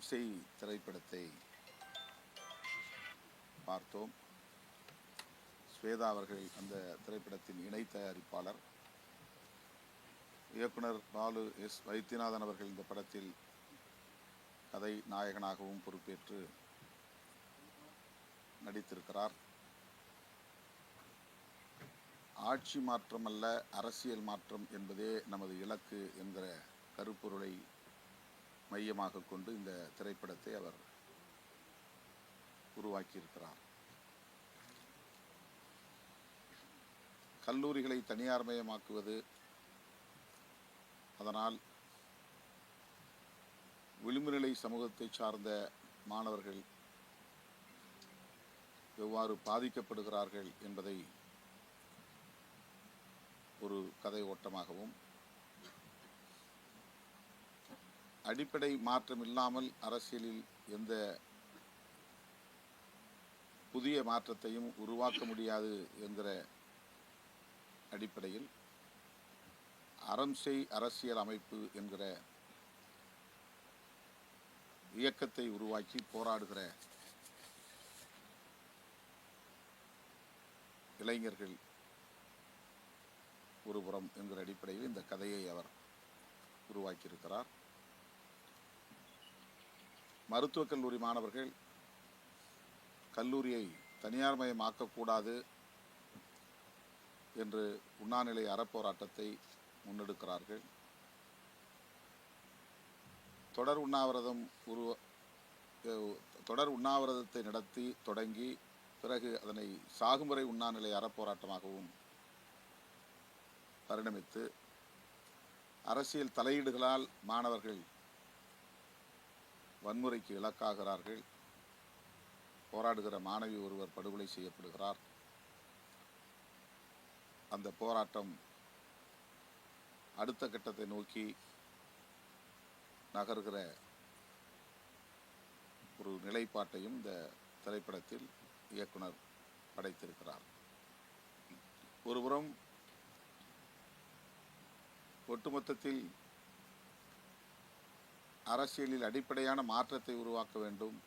அறம் செய் திரைப்படத்தை பார்த்தோம். ஸ்வேதா அவர்கள் அந்த திரைப்படத்தின் இணை தயாரிப்பாளர். இயக்குனர் பாலு எஸ் வைத்தியநாதன் அவர்கள் இந்த படத்தில் கதை நாயகனாகவும் பொறுப்பேற்று நடித்திருக்கிறார். ஆட்சி மாற்றம் அல்ல அரசியல் மாற்றம் என்பதே நமது இலக்கு என்கிற கருப்பொருளை மையமாக கொண்டு இந்த திரைப்படத்தை அவர் உருவாக்கியிருக்கிறார். கல்லூரிகளை தனியார்மயமாக்குவது அதனால் விளிம்புநிலை சமூகத்தை சார்ந்த மாணவர்கள் எவ்வாறு பாதிக்கப்படுகிறார்கள் என்பதை ஒரு கதை ஓட்டமாகவும் அடிப்படை மாற்றம் இல்லாமல் அரசியலில் எந்த புதிய மாற்றத்தையும் உருவாக்க முடியாது என்கிற அடிப்படையில் அறம்செய் அரசியல் அமைப்பு என்கிற இயக்கத்தை உருவாக்கி போராடுகிற இளைஞர்கள் ஒருபுறம் என்கிற அடிப்படையில் இந்த கதையை அவர் உருவாக்கியிருக்கிறார். மருத்துவக் கல்லூரி மாணவர்கள் கல்லூரியை தனியார்மயமாக்கக்கூடாது என்று உண்ணாநிலை அறப்போராட்டத்தை முன்னெடுக்கிறார்கள். தொடர் உண்ணாவிரதம் உருவ தொடர் உண்ணாவிரதத்தை நடத்தி தொடங்கி பிறகு அதனை சாகுமுறை உண்ணாநிலை அறப்போராட்டமாகவும் பரிணமித்து அரசியல் தலையீடுகளால் மாணவர்கள் வன்முறைக்கு இலக்காகிறார்கள். போராடுகிற மாணவி ஒருவர் படுகொலை செய்யப்படுகிறார். அந்த போராட்டம் அடுத்த கட்டத்தை நோக்கி நகர்கிற ஒரு நிலைப்பாட்டையும் இந்த திரைப்படத்தில் இயக்குனர் படைத்திருக்கிறார். ஒருபுறம் ஒட்டுமொத்தத்தில் அரசியலில் அடிப்படையான மாற்றத்தை உருவாக்க வேண்டும்.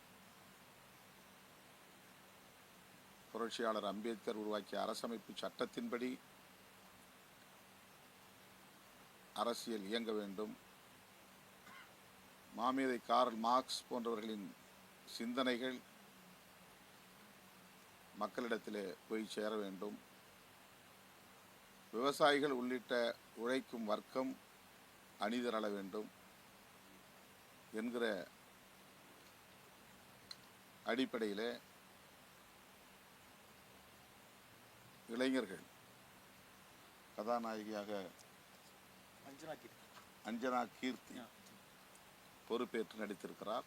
புரட்சியாளர் அம்பேத்கர் உருவாக்கிய அரசமைப்பு சட்டத்தின்படி அரசியல் இயங்க வேண்டும். மாமேதை கார்ல் மார்க்ஸ் போன்றவர்களின் சிந்தனைகள் மக்களிடத்திலே போய் சேர வேண்டும். விவசாயிகள் உள்ளிட்ட உழைக்கும் வர்க்கம் அணிதிரள வேண்டும். என்கிற அடிப்படையிலே இளைஞர்கள் கதாநாயகியாக அஞ்சனா கீர்த்தி. அஞ்சனா கீர்த்தி பொறுப்பேற்று நடித்திருக்கிறார்.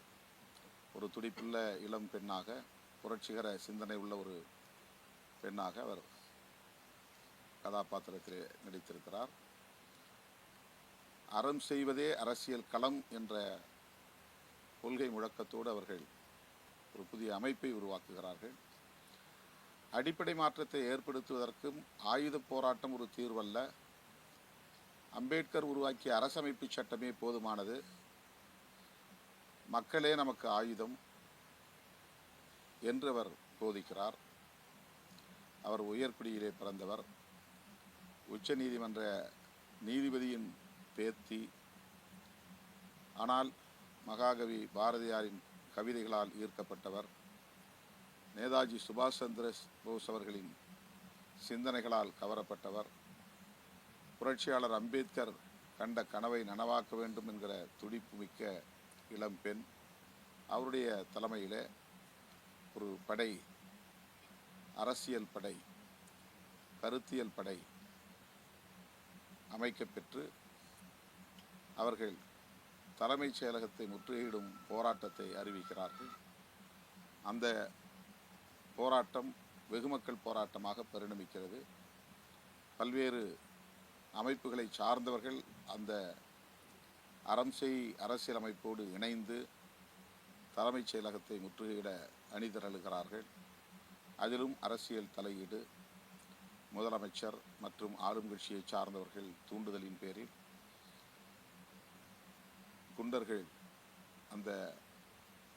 ஒரு துடிப்புள்ள இளம் பெண்ணாக புரட்சிகர சிந்தனை உள்ள ஒரு பெண்ணாக அவர் கதாபாத்திரத்திலே நடித்திருக்கிறார். அறம் செய்வதே அரசியல் களம் என்ற கொள்கை முழக்கத்தோடு அவர்கள் ஒரு புதிய அமைப்பை உருவாக்குகிறார்கள். அடிப்படை மாற்றத்தை ஏற்படுத்துவதற்கும் ஆயுத போராட்டம் ஒரு தீர்வல்ல. அம்பேத்கர் உருவாக்கிய அரசமைப்பு சட்டமே போதுமானது. மக்களே நமக்கு ஆயுதம் என்று அவர் போதிக்கிறார். அவர் உயர்குடியிலே பிறந்தவர். உச்ச நீதிமன்ற நீதிபதியின் பேத்தி. ஆனால் மகாகவி பாரதியாரின் கவிதைகளால் ஈர்க்கப்பட்டவர். நேதாஜி சுபாஷ் சந்திர போஸ் அவர்களின் சிந்தனைகளால் கவரப்பட்டவர். புரட்சியாளர் அம்பேத்கர் கண்ட கனவை நனவாக்க வேண்டும் என்கிற துடிப்பு மிக்க இளம் பெண். அவருடைய தலைமையில் ஒரு படை அரசியல் படை கருத்தியல் படை அமைக்கப்பெற்று அவர்கள் தலைமைச் செயலகத்தை முற்றுகையிடும் போராட்டத்தை அறிவிக்கிறார்கள். அந்த போராட்டம் வெகுமக்கள் போராட்டமாக பரிணமிக்கிறது. பல்வேறு அமைப்புகளை சார்ந்தவர்கள் அந்த அறம் செய் இணைந்து தலைமைச் செயலகத்தை முற்றுகையிட அணிதிரழுகிறார்கள் அதிலும் அரசியல் தலையீடு முதலமைச்சர் மற்றும் ஆளும் கட்சியை சார்ந்தவர்கள் தூண்டுதலின் பேரில் குண்டர்கள் அந்த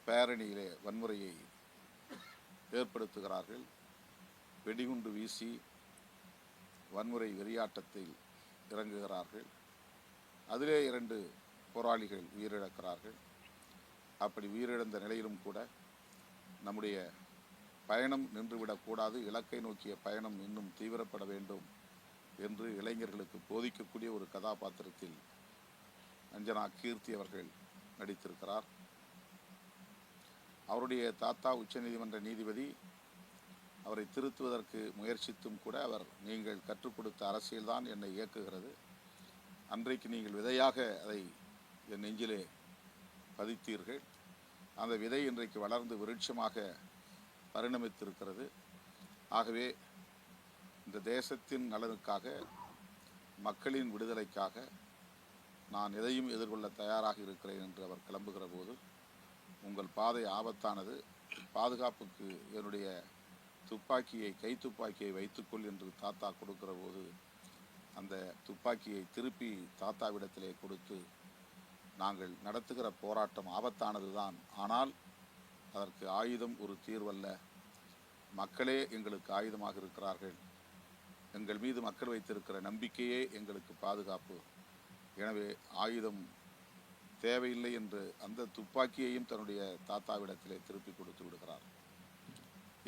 பேரணியிலே வன்முறையை ஏற்படுத்துகிறார்கள். வெடிகுண்டு வீசி வன்முறை வெறியாட்டத்தில் இறங்குகிறார்கள். அதிலே இரண்டு போராளிகள் உயிரிழக்கிறார்கள். அப்படி உயிரிழந்த நிலையிலும் கூட நம்முடைய பயணம் நின்றுவிடக்கூடாது இலக்கை நோக்கிய பயணம் இன்னும் தீவிரப்பட வேண்டும் என்று இளைஞர்களுக்கு போதிக்கக்கூடிய ஒரு கதாபாத்திரத்தில் அஞ்சனா கீர்த்தி அவர்கள் நடித்திருக்கிறார். அவருடைய தாத்தா உச்சநீதிமன்ற நீதிபதி. அவரை திருத்துவதற்கு முயற்சித்தும் கூட அவர் நீங்கள் கற்றுக் கொடுத்த அரசியல்தான் என்னை இயக்குகிறது. அன்றைக்கு நீங்கள் விதையாக அதை என் நெஞ்சிலே பதித்தீர்கள். அந்த விதை இன்றைக்கு வளர்ந்து விருட்சமாக பரிணமித்திருக்கிறது. ஆகவே இந்த தேசத்தின் நலனுக்காக மக்களின் விடுதலைக்காக நான் எதையும் எதிர்கொள்ள தயாராக இருக்கிறேன் என்று அவர் கிளம்புகிற போது உங்கள் பாதை ஆபத்தானது. பாதுகாப்புக்கு என்னுடைய துப்பாக்கியை கை துப்பாக்கியை வைத்துக்கொள் என்று தாத்தா கொடுக்கிற போது அந்த துப்பாக்கியை திருப்பி தாத்தாவிடத்திலே கொடுத்து நாங்கள் நடத்துகிற போராட்டம் ஆபத்தானது தான் ஆனால் அதற்கு ஆயுதம் ஒரு தீர்வல்ல. மக்களே எங்களுக்கு ஆயுதமாக இருக்கிறார்கள். எங்கள் மீது மக்கள் வைத்திருக்கிற நம்பிக்கையே எங்களுக்கு பாதுகாப்பு. எனவே ஆயுதம் தேவையில்லை என்று அந்த துப்பாக்கியையும் தன்னுடைய தாத்தாவிடத்திலே திருப்பி கொடுத்து விடுகிறார்.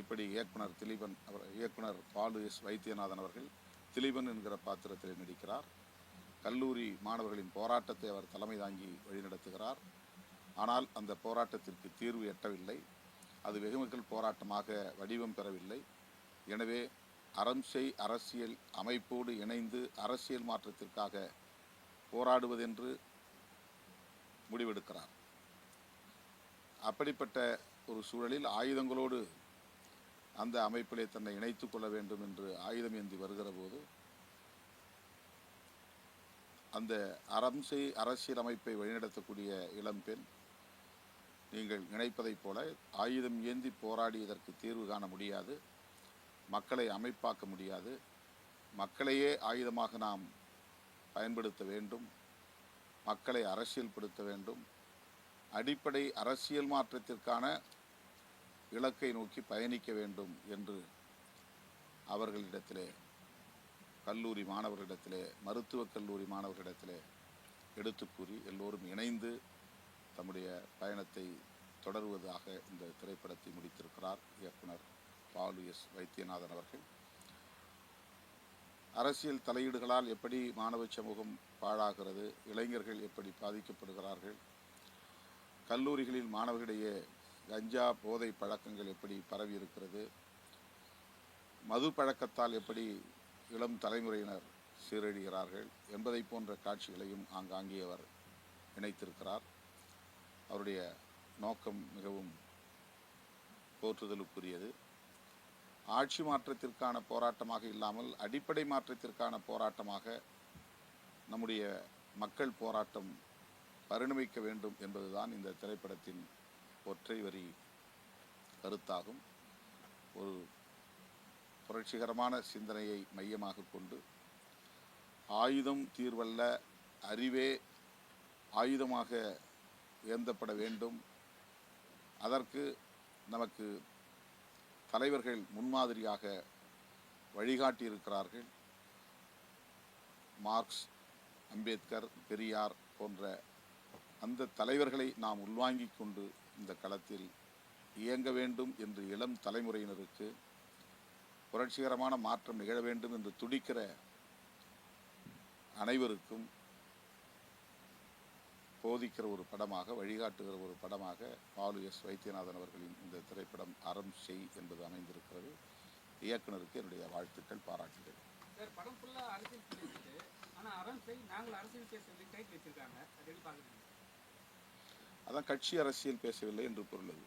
இப்படி இயக்குனர் திலீபன் அவர் இயக்குனர் பாலு எஸ் வைத்தியநாதன் அவர்கள் திலீபன் என்கிற பாத்திரத்தில் நடிக்கிறார். கல்லூரி மாணவர்களின் போராட்டத்தை அவர் தலைமை தாங்கி வழிநடத்துகிறார். ஆனால் அந்த போராட்டத்திற்கு தீர்வு எட்டவில்லை. அது வெகுமக்கள் போராட்டமாக வடிவம் பெறவில்லை. எனவே அறம் செய் அரசியல் அமைப்போடு இணைந்து அரசியல் மாற்றத்திற்காக போராடுவதென்று முடிவெடுக்கிறார். அப்படிப்பட்ட ஒரு சூழலில் ஆயுதங்களோடு அந்த அமைப்பிலே தன்னை இணைத்து கொள்ள வேண்டும் என்று ஆயுதம் ஏந்தி வருகிற போது அந்த அறம் செய் அரசியலமைப்பை வழிநடத்தக்கூடிய இளம்பெண் நீங்கள் நினைப்பதைப் போல ஆயுதம் ஏந்தி போராடி இதற்கு தீர்வு காண முடியாது. மக்களை அமைப்பாக்க முடியாது. மக்களையே ஆயுதமாக நாம் பயன்படுத்த வேண்டும். மக்களை அரசியல்படுத்த வேண்டும். அடிப்படை அரசியல் மாற்றத்திற்கான இலக்கை நோக்கி பயணிக்க வேண்டும் என்று அவர்களிடத்திலே கல்லூரி மாணவர்களிடத்திலே மருத்துவக் கல்லூரி மாணவர்களிடத்திலே எடுத்து கூறி எல்லோரும் இணைந்து தம்முடைய பயணத்தை தொடருவதாக இந்த திரைப்படத்தை முடித்திருக்கிறார் இயக்குனர் பாலு எஸ் வைத்தியநாதன் அவர்கள். அரசியல் தலையீடுகளால் எப்படி மாணவ சமூகம் பாழாகிறது இளைஞர்கள் எப்படி பாதிக்கப்படுகிறார்கள் கல்லூரிகளில் மாணவர்களிடையே கஞ்சா போதை பழக்கங்கள் எப்படி பரவி இருக்கிறது மது பழக்கத்தால் எப்படி இளம் தலைமுறையினர் சீரழிகிறார்கள் என்பதை போன்ற காட்சிகளையும் ஆங்காங்கே அவர் இணைத்திருக்கிறார். அவருடைய நோக்கம் மிகவும் போற்றுதலுக்குரியது. ஆட்சி மாற்றத்திற்கான போராட்டமாக இல்லாமல் அடிப்படை மாற்றத்திற்கான போராட்டமாக நம்முடைய மக்கள் போராட்டம் பரிணமிக்க வேண்டும் என்பதுதான் இந்த திரைப்படத்தின் ஒற்றை வரி கருத்தாகும். ஒரு புரட்சிகரமான சிந்தனையை மையமாக கொண்டு ஆயுதம் தீர்வல்ல அறிவே ஆயுதமாக ஏந்தப்பட வேண்டும். அதற்கு நமக்கு தலைவர்கள் முன்மாதிரியாக வழிகாட்டியிருக்கிறார்கள். மார்க்ஸ் அம்பேத்கர் பெரியார் போன்ற அந்த தலைவர்களை நாம் உள்வாங்கி கொண்டு இந்த களத்தில் இயங்க வேண்டும் என்று இளம் தலைமுறையினருக்கு புரட்சிகரமான மாற்றம் நிகழ வேண்டும் என்று துடிக்கிற அனைவருக்கும் போதிக்கிற ஒரு படமாக வழிகாட்டுகிற ஒரு படமாக பாலு எஸ் வைத்தியநாதன் அவர்களின் இந்த திரைப்படம் அறம் செய் என்பது அமைந்திருக்கிறது. இயக்குனருக்கு என்னுடைய வாழ்த்துக்கள் பாராட்டுகள். சார் படம் ஃபுல்லா அரசியல் பேசிட்டு ஆனா அறம் செய் நாங்கள் அரசியல் பேசவில்லை டைட்டில் வச்சிருக்காங்க. அது எப்படி பாக்குறீங்க அதான் கட்சி அரசியல் பேசவில்லை என்று பொருள் அது.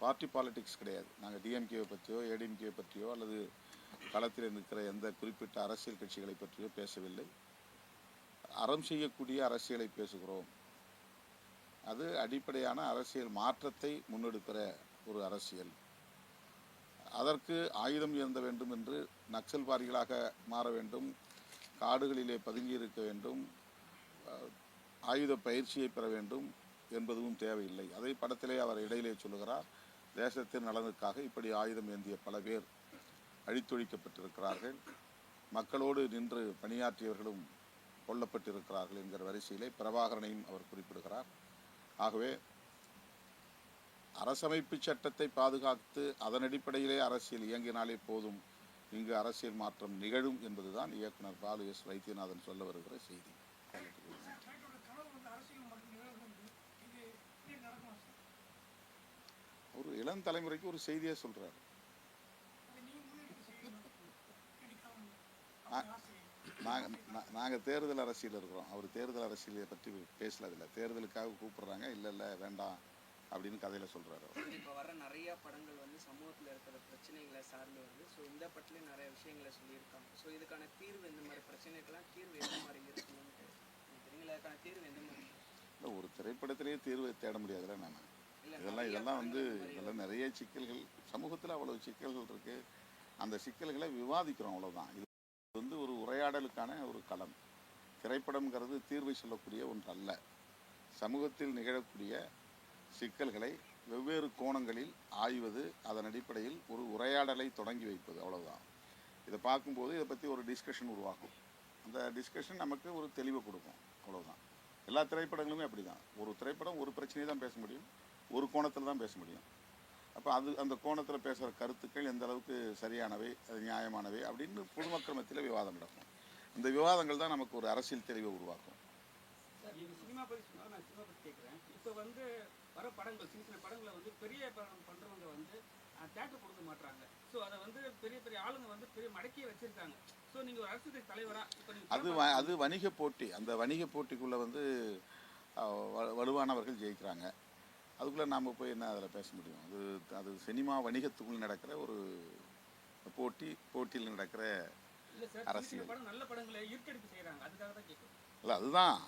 பார்ட்டி பாலிடிக்ஸ் கிடையாது. நாங்கள் டிஎம்கேவை பற்றியோ ஏடிஎம்கேவை பற்றியோ அல்லது களத்தில் நிற்கிற எந்த குறிப்பிட்ட அரசியல் கட்சிகளை பற்றியோ பேசவில்லை. அறம் செய்யக்கூடிய அரசியலை பேசுகிறோம். அது அடிப்படையான அரசியல் மாற்றத்தை முன்னெடுக்கிற ஒரு அரசியல். அதற்கு ஆயுதம் ஏந்த வேண்டும் என்று நக்சல்வாரிகளாக மாற வேண்டும். காடுகளிலே பதுங்கி இருக்க வேண்டும். ஆயுத பயிற்சியை பெற வேண்டும் என்பதும் தேவையில்லை. அதை படத்திலே அவர் இடையிலே சொல்லுகிறார். தேசத்தின் நலனுக்காக இப்படி ஆயுதம் ஏந்திய பல பேர் அழித்தொழிக்கப்பட்டிருக்கிறார்கள். மக்களோடு நின்று பணியாற்றியவர்களும் கொல்லப்பட்டிருக்கிறார்கள் என்கிற வரிசையிலே பிரபாகரனையும் அவர் குறிப்பிடுகிறார். ஆகவே அரசமைப்பு சட்டத்தை பாதுகாத்து அதன் அடிப்படையிலே அரசியல் இயங்கினாலே போதும் இங்கு அரசியல் மாற்றம் நிகழும் என்பதுதான் இயக்குனர் பாலு எஸ் வைத்தியநாதன் சொல்ல வருகிற செய்தி. ஒரு இளம் தலைமுறைக்கு ஒரு செய்தியை சொல்றாரு. நாங்கள் நாங்கள் தேர்தல் அரசியல் இருக்கிறோம். அவர் தேர்தல் அரசியலை பற்றி பேசலதில்லை. தேர்தலுக்காக கூப்பிடுறாங்க. இல்லை இல்லை வேண்டாம் அப்படின்னு கதையில் சொல்கிறாரு அவர். இப்போ வர நிறைய படங்கள் வந்து சமூகத்தில் இருக்கிற பிரச்சனைகளை சார்ந்து வருது. ஸோ இந்த படத்துலேயும் நிறைய விஷயங்களை சொல்லியிருக்காங்க. ஸோ இதுக்கான தீர்வு இந்த மாதிரி? பிரச்சனைக்கெல்லாம் தீர்வு எந்த மாதிரி அதுக்கான தீர்வு எந்த மாதிரி? இல்லை ஒரு திரைப்படத்திலேயே தீர்வை தேட முடியாதுல்ல இல்லை இதெல்லாம் இதெல்லாம் வந்து இதெல்லாம் நிறைய சிக்கல்கள் சமூகத்தில் அவ்வளவு சிக்கல்கள் இருக்கு. அந்த சிக்கல்களை விவாதிக்கிறோம் அவ்வளவுதான். இது வந்து ஒரு உரையாடலுக்கான ஒரு களம். திரைப்படம்ங்கிறது தீர்வை சொல்லக்கூடிய ஒன்று அல்ல சமூகத்தில் நிகழக்கூடிய சிக்கல்களை வெவ்வேறு கோணங்களில் ஆய்வது அதன் அடிப்படையில் ஒரு உரையாடலை தொடங்கி வைப்பது அவ்வளவுதான். இதை பார்க்கும்போது இதை பற்றி ஒரு டிஸ்கஷன் உருவாக்கும். அந்த டிஸ்கஷன் நமக்கு ஒரு தெளிவை கொடுக்கும். அவ்வளோதான் எல்லா திரைப்படங்களுமே அப்படி தான் ஒரு திரைப்படம் ஒரு பிரச்சனையை தான் பேச முடியும். ஒரு கோணத்தில் தான் பேச முடியும். அப்போ அது அந்த கோணத்தில் பேசுகிற கருத்துக்கள் எந்த அளவுக்கு சரியானவை அது நியாயமானவை அப்படின்னு பொதுமக்கள் மத்தியில் விவாதம் நடக்கும். இந்த விவாதங்கள் தான் நமக்கு ஒரு அரசியல் தெளிவை உருவாக்கும். சினிமா நான் சினிமா கேட்குறேன் இப்போ வந்து வர படங்கள் சின்ன சின்ன படங்களை வந்து பெரிய படம் பண்றவங்க வந்து தேட்டர் கொடுக்க மாட்டாங்க ஸோ அதை வந்து பெரிய பெரிய ஆளுங்க வந்து பெரிய மடக்கியே வச்சிருக்காங்க. ஸோ நீங்க ஒரு அரசியல் தலைவரா இப்போ நீங்க அது அது வணிக போட்டி. அந்த வணிக போட்டிக்குள்ளே வந்து வலுவானவர்கள் ஜெயிக்கிறாங்க. அதுக்குள்ளே நாம் போய் என்ன அதில் பேச முடியும்? அது அது சினிமா வணிகத்துக்குள் நடக்கிற ஒரு போட்டி போட்டியில் நடக்கிற அரசியல். நல்ல படங்களை இருக்கடிப்பு செய்றாங்க. அதுக்காக தான் இல்லை அதுதான்.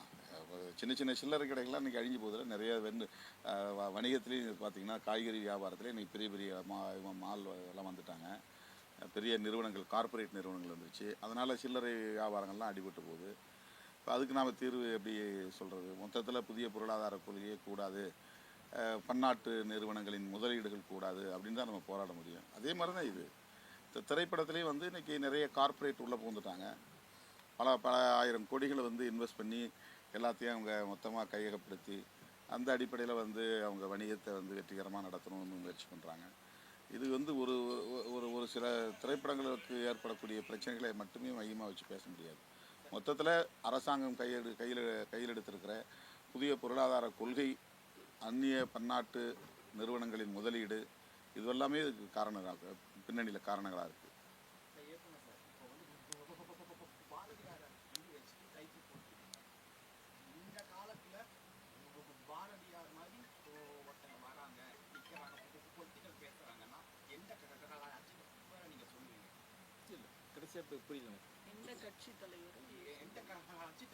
சின்ன சின்ன சில்லறை கடைகள்லாம் இன்றைக்கி அழிஞ்சு போதில் நிறைய வெண்டு அஹ் வ- வணிகத்துலேயும் பார்த்தீங்கன்னா காய்கறி வியாபாரத்தில் இன்றைக்கி பெரிய பெரிய மா மால் எல்லாம் வந்துட்டாங்க. பெரிய நிறுவனங்கள் கார்ப்பரேட் நிறுவனங்கள் வந்துருச்சு. அதனால் சில்லறை வியாபாரங்கள்லாம் அடிபட்டு போகுது. இப்போ அதுக்கு நாம் தீர்வு எப்படி சொல்கிறது மொத்தத்தில் புதிய பொருளாதார கொள்கையே கூடாது. பன்னாட்டு நிறுவனங்களின் முதலீடுகள் கூடாது அப்படின்னு தான் நம்ம போராட முடியும். அதே மாதிரி தான் இது. இந்த திரைப்படத்திலேயே வந்து இன்றைக்கி நிறைய கார்ப்பரேட் உள்ளே புகுந்துட்டாங்க. பல பல ஆயிரம் கோடிகளை வந்து இன்வெஸ்ட் பண்ணி எல்லாத்தையும் அவங்க மொத்தமாக கையகப்படுத்தி அந்த அடிப்படையில் வந்து அவங்க வணிகத்தை வந்து வெற்றிகரமாக நடத்தணும்னு முயற்சி பண்ணுறாங்க இது வந்து ஒரு ஒரு- ஒரு ஒரு சில திரைப்படங்களுக்கு ஏற்படக்கூடிய பிரச்சனைகளை மட்டுமே மையமாக வச்சு பேச முடியாது. மொத்தத்தில் அரசாங்கம் கையெடு கையில் கையில் எடுத்திருக்கிற புதிய பொருளாதார கொள்கை அந்நிய பன்னாட்டு நிறுவனங்களின் முதலீடு இது எல்லாமே இதுக்கு காரணங்களாக பின்னணியில் காரணங்களாக இருக்குது சொல்லுவீங்க இப்போ புரியல எந்த கட்சி தலைவரும் எந்த கட்சி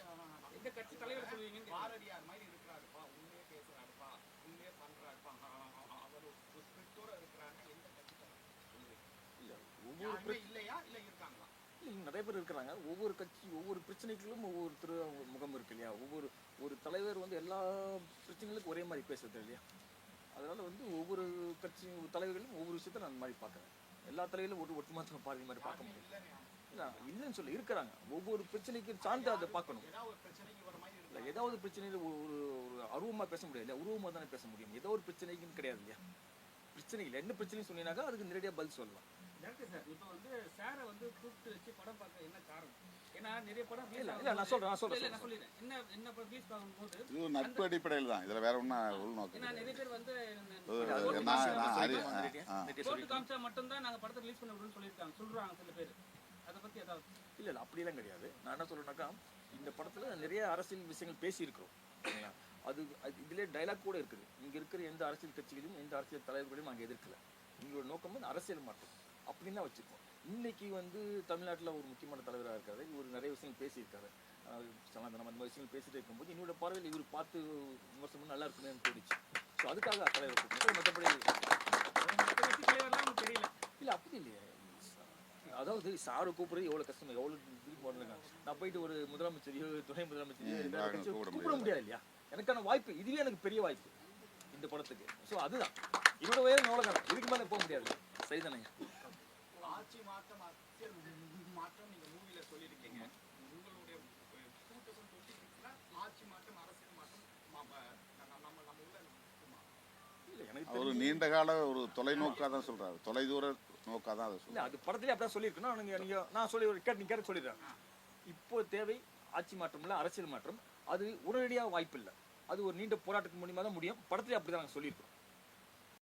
எந்த கட்சி தலைவர் கேட்குறேன். பாரதியார் மாதிரி இருக்கிறாருப்பா உண்மையே பேசுறாருப்பா உண்மையே பண்றாருப்பா அவர் ஒரு ஸ்பிரிட்டோட இருக்கிறாங்க எந்த கட்சி தலைவர் சொல்லுவீங்க இல்லை ஒவ்வொரு யாருமே இல்லையா? இல்ல இருக்காங்களா? இல்லை நிறைய பேர் இருக்கிறாங்க. ஒவ்வொரு கட்சி ஒவ்வொரு பிரச்சனைகளும் ஒவ்வொருத்தர் அவங்க முகம் இருக்கு இல்லையா? ஒவ்வொரு ஒரு தலைவர் வந்து எல்லா பிரச்சனைகளுக்கும் ஒரே மாதிரி பேசுறது இல்லையா? அதனால வந்து ஒவ்வொரு கட்சி தலைவர்களும் ஒவ்வொரு விஷயத்த நான் அந்த மாதிரி பார்க்குறேன். எல்லா தலைவர்களும் ஒரு ஒட்டுமொத்த பார்வை மாதிரி பார்க்க முடியும் இல்லை இல்லைன்னு சொல்ல இருக்கிறாங்க. ஒவ்வொரு பிரச்சனைக்கும் சார்ந்து அதை பார்க்கணும். இல்லை ஏதாவது பிரச்சனையில் ஒரு ஒரு அருவமாக பேச முடியாது. இல்லையா உருவமாக தானே பேச முடியும். ஏதோ ஒரு பிரச்சனைக்குன்னு கிடையாது இல்லையா? பிரச்சனை இல்லை. என்ன பிரச்சனையும் சொன்னீங்கன்னாக்கா அதுக்கு நேரடியாக பதில் சொல்லலாம். சார் இப்போ வந்து சாரை வந்து கூப்பிட்டு வச்சு படம் பார்க்க என்ன காரணம்? ஏன்னா நிறைய படம் இல்ல, ஆகும்போது- இல்ல, நான் சொல்றேன், நான் சொல்றேன், இல்ல, இல்ல, நான் சொல்றேன். சொல்லிடுறேன். என்ன என்ன படம் ரிலீஸ் ஆகும்போது இது ஒரு நட்பு அடிப்படையில் தான் இதில் வேற ஒன்றும் உள்நோக்கம் ஏன்னா கிடையாது. நிறைய பேர் வந்து கோர்ட்டு. காமிச்சா மட்டும்தான் நாங்க படத்தை ரிலீஸ் பண்ண விடுன்னு சொல்லியிருக்காங்க. சொல்றாங்க சில பேர். அதை பத்தி ஏதாவது இல்ல இல்ல அப்படிலாம் கிடையாது. நான் என்ன சொல்றேன்னாக்கா இந்த படத்துல நிறைய அரசியல் விஷயங்கள் பேசியிருக்கிறோம். அது இதுல டைலாக் கூட இருக்குது. இங்க இருக்கிற எந்த அரசியல் கட்சிகளையும் எந்த அரசியல் தலைவர்களையும் நாங்க எதிர்க்கல. எங்களோட நோக்கம் வந்து அரசியல் மாற்றம் அப்படின்னு தான் வச்சிருக்கோம் இன்னைக்கு வந்து தமிழ்நாட்டுல ஒரு முக்கியமான தலைவராக இருக்காரு. இவர் நிறைய விஷயங்கள் பேசியிருக்காரு. சனாதனம் அந்த மாதிரி விஷயங்கள் பேசிட்டு இருக்கும்போது என்னோட பார்வையில் இவர் பார்த்து விமர்சனம் நல்லா இருக்குமே தோணுச்சு. ஸோ அதுக்காக தலைவர். மற்றபடி தெரியல இல்ல அப்படி இல்லையே. அதாவது சாரு கூப்பிடுறது எவ்வளவு கஷ்டம் போடுறாங்க நான் போயிட்டு ஒரு முதலமைச்சரையோ துணை முதலமைச்சரையோ கூப்பிட முடியாது இல்லையா? எனக்கான வாய்ப்பு இதுவே எனக்கு பெரிய வாய்ப்பு இந்த படத்துக்கு. ஸோ அதுதான். என்னோட உயரம் எவ்வளோ இதுக்கு மேலே போக முடியாது. சரிதானே ஆட்சி மாற்றம் மாற்றம் நீங்க மூவில சொல்லியிருக்கீங்க. உங்களுடைய டூ தௌசண்ட் டுவெண்ட்டி சிக்ஸ்ல ஆட்சி மாற்றம் அரசியல் மாற்றம் ம- ம- நம்ம நம்ம நம்ம உள்ள இருக்குமா? இல்லை எனக்கு அவர் தெரிஞ்சு- நீண்ட கால ஒரு தொலைநோக்காக தான் சொல்றாரு. தொலைதூர நோக்காக தான் அதை அது படத்துலயே அப்படிதான் சொல்லியிருக்கணும். நீங்க நீங்க நான் சொல்லி ஒரு கேட்டு நீங்க கேட்டு சொல்லிடுறேன். இப்போ தேவை ஆட்சி மாற்றம் இல்ல அரசியல் மாற்றம். அது உடனடியாக வாய்ப்பு இல்லை அது ஒரு நீண்ட போராட்டத்தின் மூலியமாக தான் முடியும். படத்துலயே அப்படிதான் நாங்கள் சொல்லியிருக்கோம்